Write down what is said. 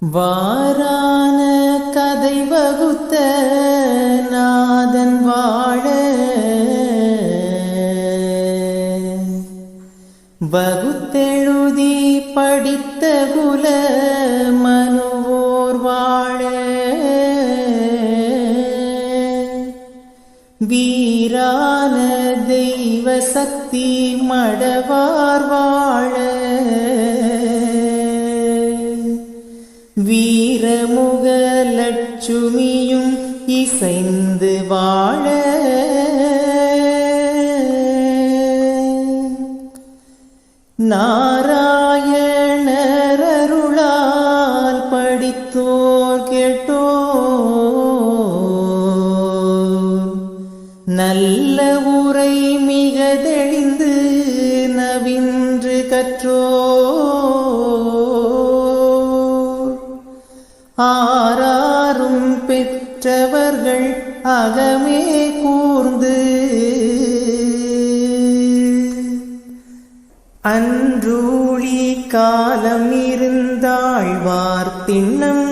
வாரான கதை வகுத்த நாதன் வாழ. வகுத்தெழுதி படித்த குல மனுவோர் வாழ. வீரான தெய்வ சக்தி மடவார் வாழ. வீரமுக லட்சுமியும் இசைந்து வாழ. நாராயணரருளால் படித்தோர் கேட்டோ நல்ல உரை மிக தெளிந்து நவின்று கற்றோ ஆராரும் பெற்றவர்கள் அகமே கூர்ந்து. அன்றூழி காலம் இருந்தாழ்வார் திண்ணம்